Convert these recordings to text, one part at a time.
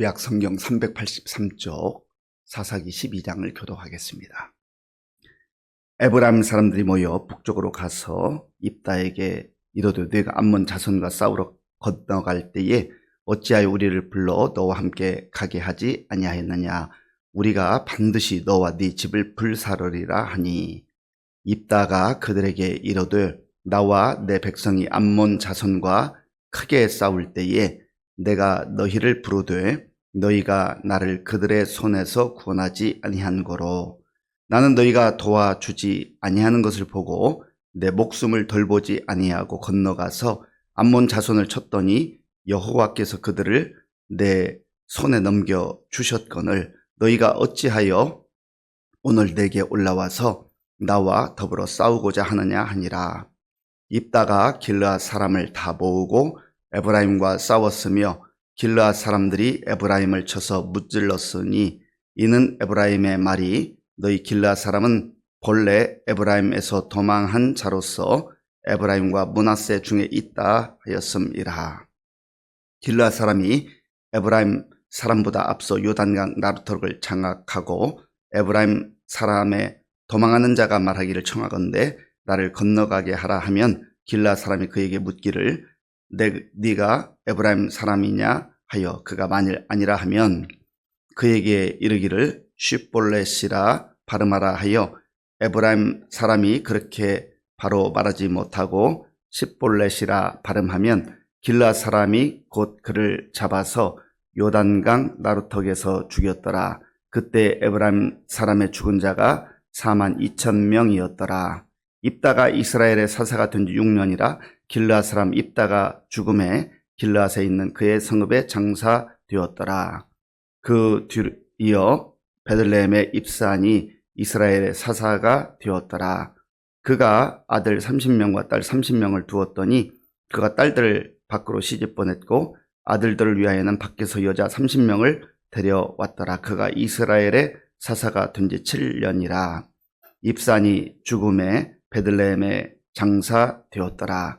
구약 성경 383쪽 사사기 12장을 교독하겠습니다. 에브라임 사람들이 모여 북쪽으로 가서 입다에게 이르되 네가 암몬 자손과 싸우러 건너갈 때에 어찌하여 우리를 불러 너와 함께 가게 하지 아니하였느냐 우리가 반드시 너와 네 집을 불사르리라 하니 입다가 그들에게 이르되 나와 내 백성이 암몬 자손과 크게 싸울 때에 내가 너희를 부르되 너희가 나를 그들의 손에서 구원하지 아니한 거로. 나는 너희가 도와주지 아니하는 것을 보고 내 목숨을 돌보지 아니하고 건너가서 암몬 자손을 쳤더니 여호와께서 그들을 내 손에 넘겨 주셨거늘 너희가 어찌하여 오늘 내게 올라와서 나와 더불어 싸우고자 하느냐 하니라. 입다가 길르앗 사람을 다 모으고 에브라임과 싸웠으며 길르앗 사람들이 에브라임을 쳐서 무찔렀으니 이는 에브라임의 말이 너희 길르앗 사람은 본래 에브라임에서 도망한 자로서 에브라임과 문하세 중에 있다 하였음이라. 길르앗 사람이 에브라임 사람보다 앞서 요단강 나루토를 장악하고 에브라임 사람의 도망하는 자가 말하기를 청하건대 나를 건너가게 하라 하면 길라 사람이 그에게 묻기를 내, 네가 에브라임 사람이냐 하여 그가 만일 아니라 하면 그에게 이르기를 쉽볼렛이라 발음하라 하여 에브라임 사람이 그렇게 바로 말하지 못하고 십볼렛이라 발음하면 길라 사람이 곧 그를 잡아서 요단강 나루턱에서 죽였더라. 그때 에브라임 사람의 죽은 자가 4만 2천 명이었더라. 입다가 이스라엘의 사사가 된 지 6년이라 길르앗 사람 입다가 죽음에 길르앗에 있는 그의 성읍에 장사되었더라. 그 뒤 이어 베들레헴의 입산이 이스라엘의 사사가 되었더라. 그가 아들 30명과 딸 30명을 두었더니 그가 딸들을 밖으로 시집 보냈고 아들들을 위하여는 밖에서 여자 30명을 데려왔더라. 그가 이스라엘의 사사가 된 지 7년이라. 입산이 죽음에 베들레헴에 장사되었더라.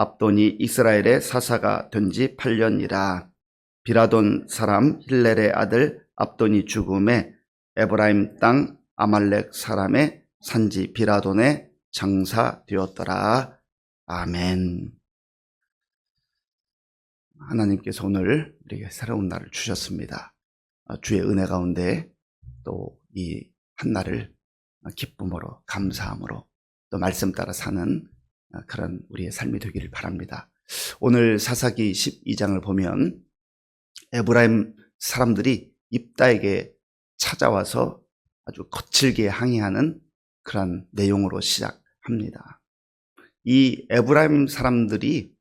압돈이 이스라엘의 사사가 된 지 8년이라. 비라돈 사람 힐렐의 아들 압돈이 죽음에 에브라임 땅 아말렉 사람의 산지 비라돈에 장사되었더라. 아멘. 하나님께서 오늘 우리에게 새로운 날을 주셨습니다. 주의 은혜 가운데 또 이 한날을 기쁨으로 감사함으로 또 말씀 따라 사는 그런 우리의 삶이 되기를 바랍니다. 오늘 사사기 12장을 보면 에브라임 사람들이 입다에게 찾아와서 아주 거칠게 항의하는 그런 내용으로 시작합니다. 이 에브라임 사람들이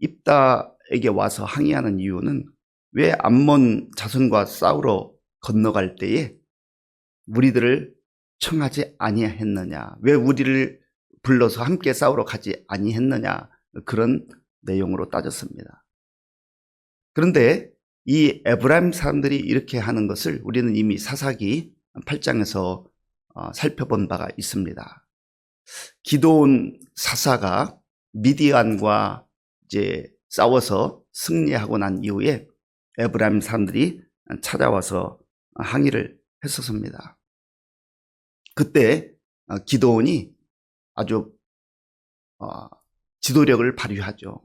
입다에게 와서 항의하는 이유는 왜 암몬 자손과 싸우러 건너갈 때에 우리들을 청하지 아니했느냐? 왜 우리를 불러서 함께 싸우러 가지 아니했느냐? 그런 내용으로 따졌습니다. 그런데 이 에브라임 사람들이 이렇게 하는 것을 우리는 이미 사사기 8장에서 어, 살펴본 바가 있습니다. 기도온 사사가 미디안과 이제 싸워서 승리하고 난 이후에 에브라임 사람들이 찾아와서 항의를 했었습니다. 그때 어, 기도원이 아주 어, 지도력을 발휘하죠.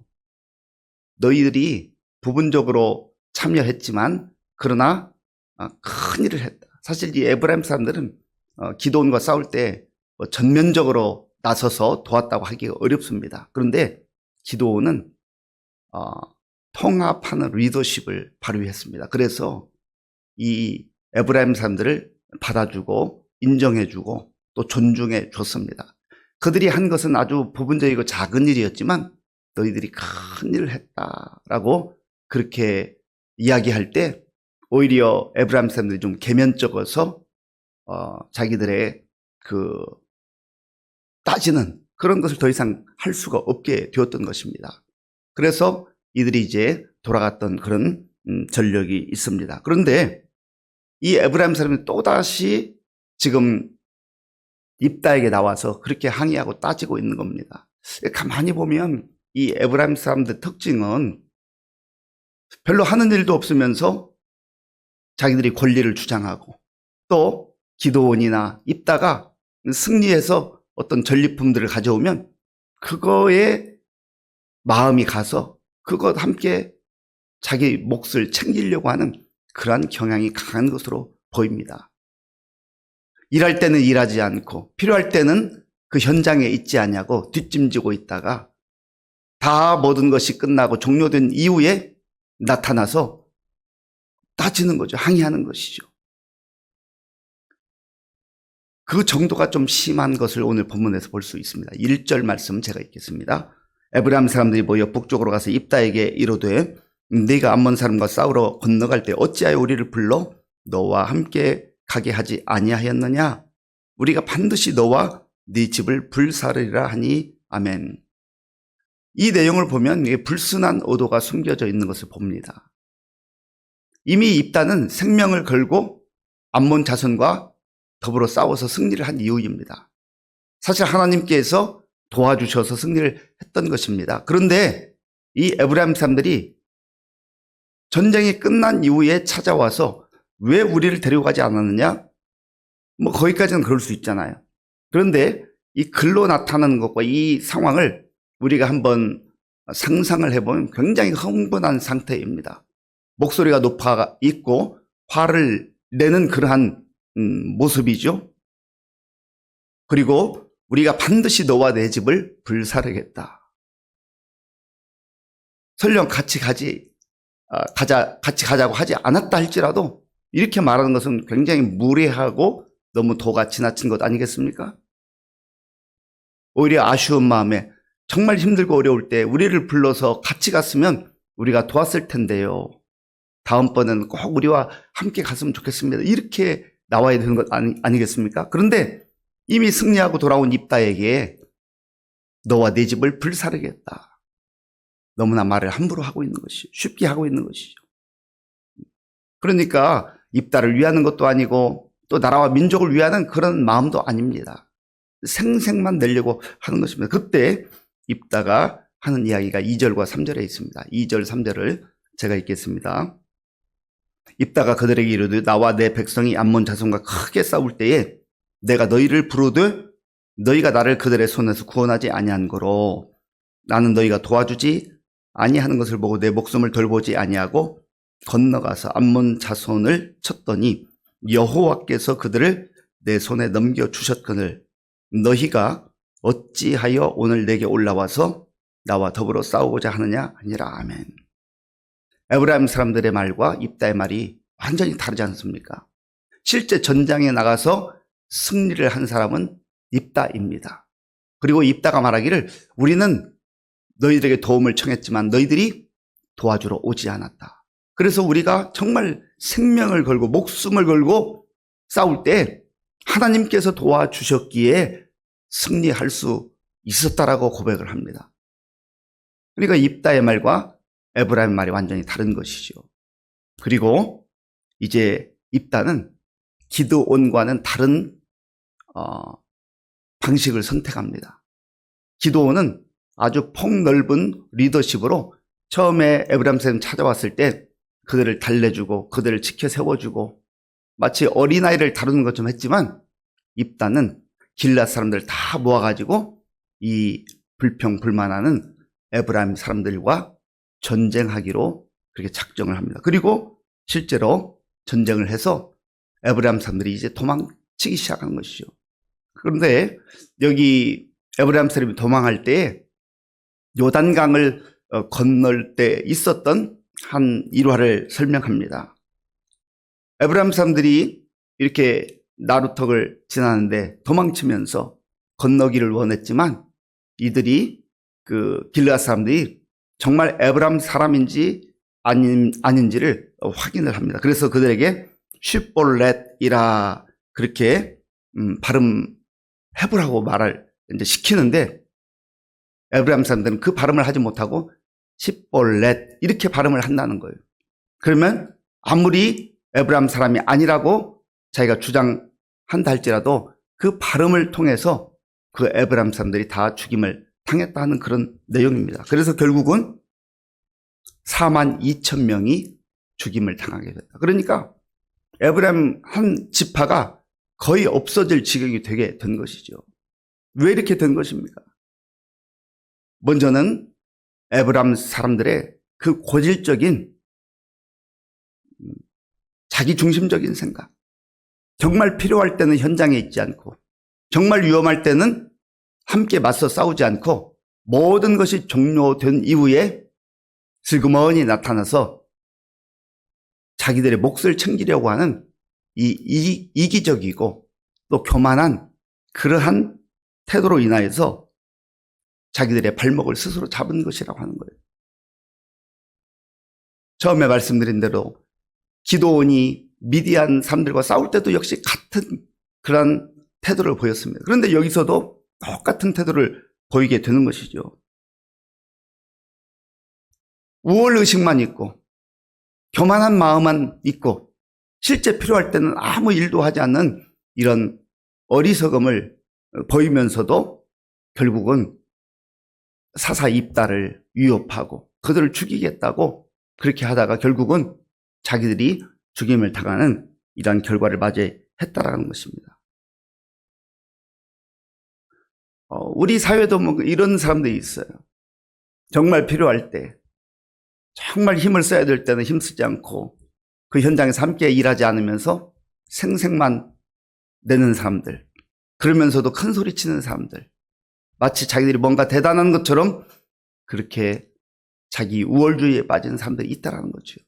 너희들이 부분적으로 참여했지만 그러나 어, 큰 일을 했다. 사실 이 에브라임 사람들은 어, 기도원과 싸울 때 뭐 전면적으로 나서서 도왔다고 하기가 어렵습니다. 그런데 기도원은 어, 통합하는 리더십을 발휘했습니다. 그래서 이 에브라임 사람들을 받아주고 인정해주고 또 존중해 줬습니다. 그들이 한 것은 아주 부분적이고 작은 일이었지만 너희들이 큰 일을 했다라고 그렇게 이야기할 때 오히려 에브라임 사람들이 좀 개면적어서 어, 자기들의 그 따지는 그런 것을 더 이상 할 수가 없게 되었던 것입니다. 그래서 이들이 이제 돌아갔던 그런 음, 전력이 있습니다. 그런데 이 에브라임 사람이 또다시 지금 입다에게 나와서 그렇게 항의하고 따지고 있는 겁니다. 가만히 보면 이 에브라임 사람들 특징은 별로 하는 일도 없으면서 자기들이 권리를 주장하고 또 기도원이나 입다가 승리해서 어떤 전리품들을 가져오면 그거에 마음이 가서 그것 함께 자기 몫을 챙기려고 하는 그러한 경향이 강한 것으로 보입니다. 일할 때는 일하지 않고 필요할 때는 그 현장에 있지 않냐고 뒷짐지고 있다가 다 모든 것이 끝나고 종료된 이후에 나타나서 따지는 거죠. 항의하는 것이죠. 그 정도가 좀 심한 것을 오늘 본문에서 볼 수 있습니다. 1절 말씀 제가 읽겠습니다. 에브라임 사람들이 모여 북쪽으로 가서 입다에게 이르되 네가 암몬 사람과 싸우러 건너갈 때 어찌하여 우리를 불러 너와 함께 가게 하지 아니하였느냐 우리가 반드시 너와 네 집을 불사르리라 하니 아멘. 이 내용을 보면 이게 불순한 의도가 숨겨져 있는 것을 봅니다. 이미 입다는 생명을 걸고 암몬 자손과 더불어 싸워서 승리를 한 이유입니다. 사실 하나님께서 도와주셔서 승리를 했던 것입니다. 그런데 이 에브라임 사람들이 전쟁이 끝난 이후에 찾아와서 왜 우리를 데려가지 않았느냐? 뭐 거기까지는 그럴 수 있잖아요. 그런데 이 글로 나타나는 것과 이 상황을 우리가 한번 상상을 해보면 굉장히 흥분한 상태입니다. 목소리가 높아 있고 화를 내는 그러한 음, 모습이죠. 그리고 우리가 반드시 너와 내 집을 불사르겠다. 설령 같이 가지 아, 가자 같이 가자고 하지 않았다 할지라도 이렇게 말하는 것은 굉장히 무례하고 너무 도가 지나친 것 아니겠습니까? 오히려 아쉬운 마음에 정말 힘들고 어려울 때 우리를 불러서 같이 갔으면 우리가 도왔을 텐데요. 다음번에는 꼭 우리와 함께 갔으면 좋겠습니다. 이렇게 나와야 되는 것 아니, 아니겠습니까? 그런데 이미 승리하고 돌아온 입다에게 너와 내 집을 불사르겠다. 너무나 말을 함부로 하고 있는 것이죠. 쉽게 하고 있는 것이죠. 그러니까 입다를 위하는 것도 아니고 또 나라와 민족을 위하는 그런 마음도 아닙니다. 생색만 내려고 하는 것입니다. 그때 입다가 하는 이야기가 2절과 3절에 있습니다. 2절, 3절을 제가 읽겠습니다. 입다가 그들에게 이르되 나와 내 백성이 암몬 자손과 크게 싸울 때에 내가 너희를 부르되 너희가 나를 그들의 손에서 구원하지 아니한 거로 나는 너희가 도와주지 아니하는 것을 보고 내 목숨을 돌보지 아니하고 건너가서 암몬 자손을 쳤더니 여호와께서 그들을 내 손에 넘겨 주셨거늘 너희가 어찌하여 오늘 내게 올라와서 나와 더불어 싸우고자 하느냐 아니라 아멘. 에브라임 사람들의 말과 입다의 말이 완전히 다르지 않습니까? 실제 전장에 나가서 승리를 한 사람은 입다입니다. 그리고 입다가 말하기를 우리는 너희들에게 도움을 청했지만 너희들이 도와주러 오지 않았다. 그래서 우리가 정말 생명을 걸고 목숨을 걸고 싸울 때 하나님께서 도와주셨기에 승리할 수 있었다라고 고백을 합니다. 그러니까 입다의 말과 에브라임 말이 완전히 다른 것이죠. 그리고 이제 입다는 기드온과는 다른 어, 방식을 선택합니다. 기드온은 아주 폭넓은 리더십으로 처음에 에브람셈 찾아왔을 때 그들을 달래주고 그들을 지켜 세워주고 마치 어린아이를 다루는 것좀 했지만 입단은 길라 사람들 다 모아가지고 이 불평불만하는 에브라임 사람들과 전쟁하기로 그렇게 작정을 합니다. 그리고 실제로 전쟁을 해서 에브라임 사람들이 이제 도망치기 시작한 것이죠. 그런데 여기 에브라임 사람이 도망할 때 요단강을 어, 건널 때 있었던 한 일화를 설명합니다. 에브라임 사람들이 이렇게 나루턱을 지나는데 도망치면서 건너기를 원했지만 이들이 그 길르앗 사람들이 정말 에브람 사람인지 아닌 아닌지를 확인을 합니다. 그래서 그들에게 슈볼렛이라 그렇게 음, 발음 해보라고 말을 이제 시키는데 에브람 사람들은 그 발음을 하지 못하고 십볼렛 이렇게 발음을 한다는 거예요. 그러면 아무리 에브람 사람이 아니라고 자기가 주장한다 할지라도 그 발음을 통해서 그 에브람 사람들이 다 죽임을 당했다 하는 그런 내용입니다. 그래서 결국은 4만 2천 명이 죽임을 당하게 됐다. 그러니까 에브람 한 지파가 거의 없어질 지경이 되게 된 것이죠. 왜 이렇게 된 것입니까? 먼저는 에브람 사람들의 그 고질적인 음, 자기 중심적인 생각. 정말 필요할 때는 현장에 있지 않고 정말 위험할 때는 함께 맞서 싸우지 않고 모든 것이 종료된 이후에 슬그머니 나타나서 자기들의 몫을 챙기려고 하는 이, 이 이기적이고 또 교만한 그러한 태도로 인하여서 자기들의 발목을 스스로 잡은 것이라고 하는 거예요. 처음에 말씀드린 대로 기도원이 미디안 사람들과 싸울 때도 역시 같은 그런 태도를 보였습니다. 그런데 여기서도 똑같은 태도를 보이게 되는 것이죠. 우월 의식만 있고 교만한 마음만 있고 실제 필요할 때는 아무 일도 하지 않는 이런 어리석음을 보이면서도 결국은 사사 입다를 위협하고 그들을 죽이겠다고 그렇게 하다가 결국은 자기들이 죽임을 당하는 이러한 결과를 맞이했다라는 것입니다. 어, 우리 사회도 뭐 이런 사람들이 있어요. 정말 필요할 때, 정말 힘을 써야 될 때는 힘쓰지 않고 그 현장에서 함께 일하지 않으면서 생색만 내는 사람들, 그러면서도 큰 소리 치는 사람들, 마치 자기들이 뭔가 대단한 것처럼 그렇게 자기 우월주의에 빠진 사람들이 있다라는 거죠.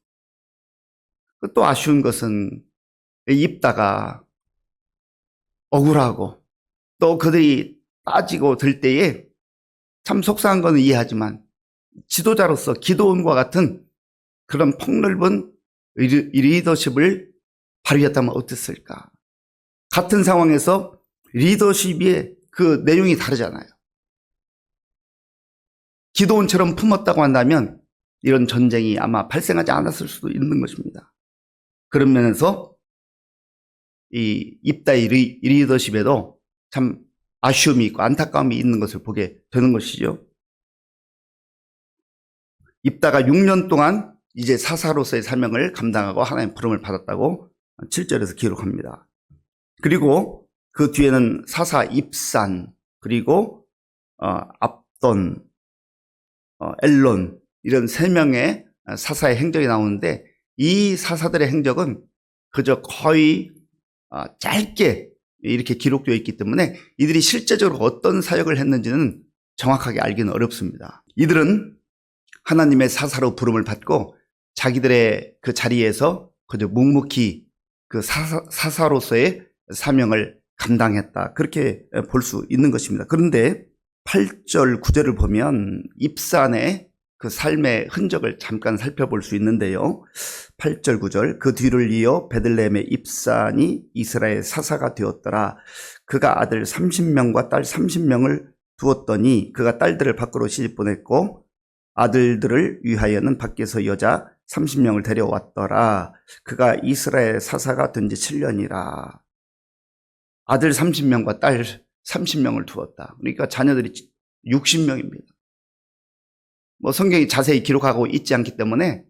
또 아쉬운 것은 입다가 억울하고 또 그들이 빠지고 들 때에 참 속상한 것은 이해하지만 지도자로서 기도원과 같은 그런 폭넓은 리더십을 발휘했다면 어땠을까? 같은 상황에서 리더십의 그 내용이 다르잖아요. 기도원처럼 품었다고 한다면 이런 전쟁이 아마 발생하지 않았을 수도 있는 것입니다. 그런 면에서 이 입다의 리더십에도 참 아쉬움이 있고 안타까움이 있는 것을 보게 되는 것이죠. 입다가 6년 동안 이제 사사로서의 사명을 감당하고 하나님 부름을 받았다고 7절에서 기록합니다. 그리고 그 뒤에는 사사 입산, 그리고 어, 압돈, 어, 엘론 이런 세 명의 사사의 행적이 나오는데 이 사사들의 행적은 그저 거의 어, 짧게 이렇게 기록되어 있기 때문에 이들이 실제적으로 어떤 사역을 했는지는 정확하게 알기는 어렵습니다. 이들은 하나님의 사사로 부름을 받고 자기들의 그 자리에서 그저 묵묵히 그 사사, 사사로서의 사명을 감당했다. 그렇게 볼 수 있는 것입니다. 그런데 8절, 9절을 보면 입산의 그 삶의 흔적을 잠깐 살펴볼 수 있는데요. 8절, 9절. 그 뒤를 이어 베들레헴의 입산이 이스라엘 사사가 되었더라. 그가 아들 30명과 딸 30명을 두었더니 그가 딸들을 밖으로 시집 보냈고 아들들을 위하여는 밖에서 여자 30명을 데려왔더라. 그가 이스라엘 사사가 된 지 7년이라. 아들 30명과 딸 30명을 두었다. 그러니까 자녀들이 60명입니다. 뭐 성경이 자세히 기록하고 있지 않기 때문에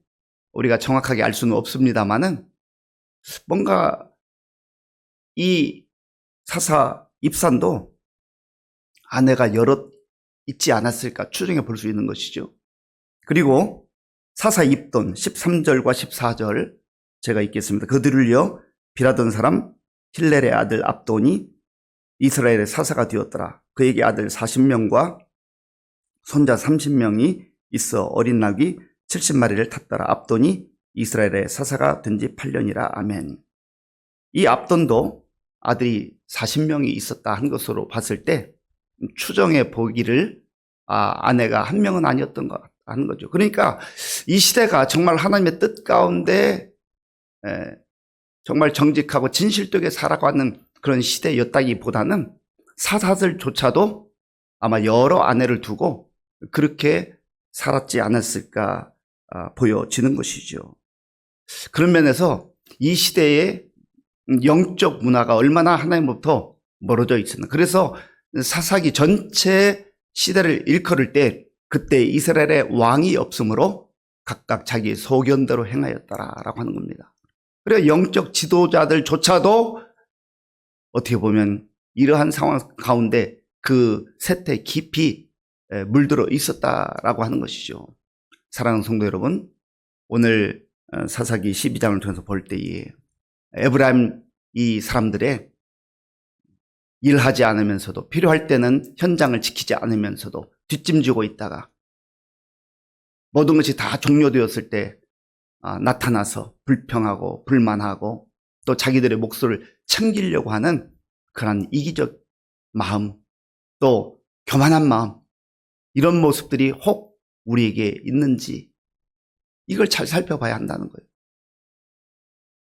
우리가 정확하게 알 수는 없습니다만은 뭔가 이 사사 입산도 아내가 여럿 있지 않았을까 추정해 볼 수 있는 것이죠. 그리고 사사 입돈 13절과 14절 제가 읽겠습니다. 그들을요 빌하던 사람 힐렐의 아들 압돈이 이스라엘의 사사가 되었더라. 그에게 아들 40명과 손자 30명이 있어 어린 낙이 70마리를 탔더라. 압돈이 이스라엘의 사사가 된 지 8년이라. 아멘. 이 압돈도 아들이 40명이 있었다 한 것으로 봤을 때 추정해 보기를 아, 아내가 한 명은 아니었던 것 하는 거죠. 그러니까 이 시대가 정말 하나님의 뜻 가운데 에, 정말 정직하고 진실되게 살아가는 그런 시대였다기보다는 사사들조차도 아마 여러 아내를 두고 그렇게 살았지 않았을까 아, 보여지는 것이죠. 그런 면에서 이 시대의 영적 문화가 얼마나 하나님부터 멀어져 있었나. 그래서 사사기 전체 시대를 일컬을 때 그때 이스라엘의 왕이 없으므로 각각 자기 소견대로 행하였다라고 하는 겁니다. 그리고 영적 지도자들조차도 어떻게 보면 이러한 상황 가운데 그 세태 깊이 물들어 있었다라고 하는 것이죠. 사랑하는 성도 여러분, 오늘 어, 사사기 12장을 통해서 볼 때에 에브라임 이 사람들의 일하지 않으면서도 필요할 때는 현장을 지키지 않으면서도 뒷짐지고 있다가 모든 것이 다 종료되었을 때 아, 나타나서 불평하고 불만하고 또 자기들의 목소리를 챙기려고 하는 그런 이기적 마음 또 교만한 마음 이런 모습들이 혹 우리에게 있는지 이걸 잘 살펴봐야 한다는 거예요.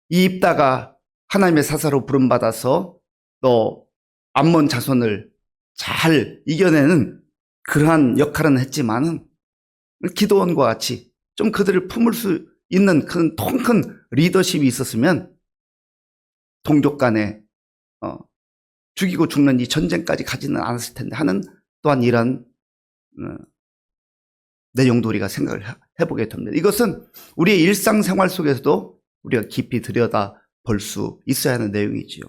이 입다가 하나님의 사사로 부름받아서 또 암몬 자손을 잘 이겨내는 그러한 역할은 했지만은 기도원과 같이 좀 그들을 품을 수 있는 큰 통큰 리더십이 있었으면 동족 간에 어, 죽이고 죽는 이 전쟁까지 가지는 않았을 텐데 하는 또한 이런 어, 내용도 우리가 생각을 해보게 됩니다. 이것은 우리의 일상생활 속에서도 우리가 깊이 들여다 볼 수 있어야 하는 내용이지요.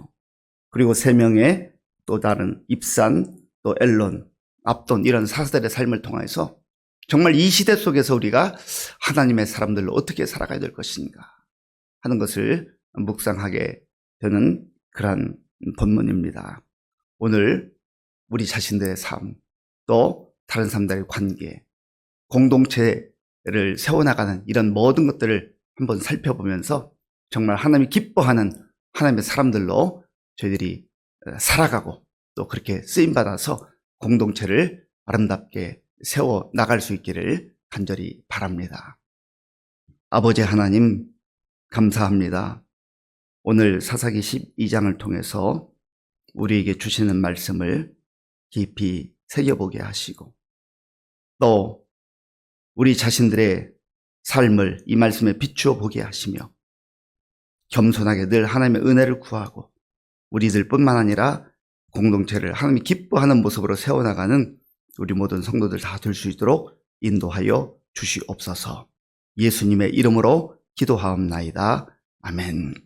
그리고 세 명의 또 다른 입산, 또 엘론, 압돈 이런 사사들의 삶을 통해서 정말 이 시대 속에서 우리가 하나님의 사람들로 어떻게 살아가야 될 것인가 하는 것을 묵상하게 되는 그러한 본문입니다. 오늘 우리 자신들의 삶, 또 다른 사람들의 관계, 공동체를 세워나가는 이런 모든 것들을 한번 살펴보면서 정말 하나님이 기뻐하는 하나님의 사람들로 저희들이 살아가고 또 그렇게 쓰임받아서 공동체를 아름답게 세워 나갈 수 있기를 간절히 바랍니다. 아버지 하나님, 감사합니다. 오늘 사사기 12장을 통해서 우리에게 주시는 말씀을 깊이 새겨보게 하시고 또 우리 자신들의 삶을 이 말씀에 비추어 보게 하시며 겸손하게 늘 하나님의 은혜를 구하고 우리들 뿐만 아니라 공동체를 하나님이 기뻐하는 모습으로 세워나가는 우리 모든 성도들 다 될 수 있도록 인도하여 주시옵소서 예수님의 이름으로 기도하옵나이다. 아멘.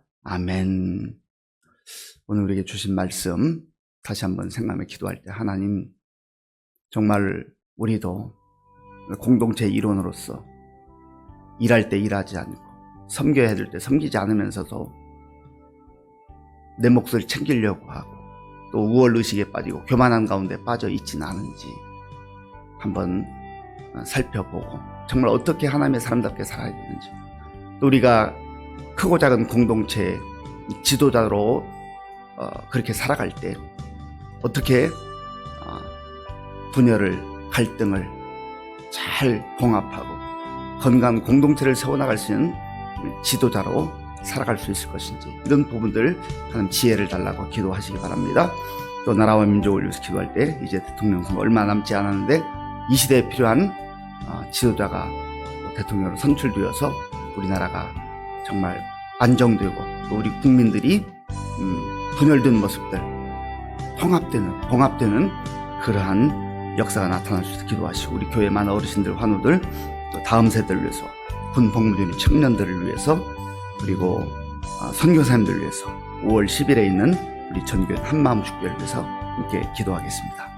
아멘. 오늘 우리에게 주신 말씀 다시 한번 생각하며 기도할 때 하나님 정말 우리도 공동체 일원으로서 일할 때 일하지 않고 섬겨야 될 때 섬기지 않으면서도 내 몫을 챙기려고 하고 또 우월 의식에 빠지고 교만한 가운데 빠져 있지는 않은지 한번 살펴보고 정말 어떻게 하나님의 사람답게 살아야 되는지 또 우리가 크고 작은 공동체 지도자로 어, 그렇게 살아갈 때 어떻게 어, 분열을 갈등을 잘 봉합하고 건강한 공동체를 세워나갈 수 있는 지도자로 살아갈 수 있을 것인지 이런 부분들 하는 지혜를 달라고 기도하시기 바랍니다. 또 나라와 민족을 위해서 기도할 때 이제 대통령 선거 얼마 남지 않았는데 이 시대에 필요한 어, 지도자가 또 대통령으로 선출되어서 우리나라가 정말 안정되고 또 우리 국민들이 음, 분열된 모습들 통합되는 봉합되는 그러한 역사가 나타날 수 있도록 기도하시고 우리 교회 많은 어르신들 환우들 또 다음 세대를 위해서 군 복무중인 청년들을 위해서 그리고 아, 선교사님들을 위해서 5월 10일에 있는 우리 전교회 한마음 축제를 위해서 함께 기도하겠습니다.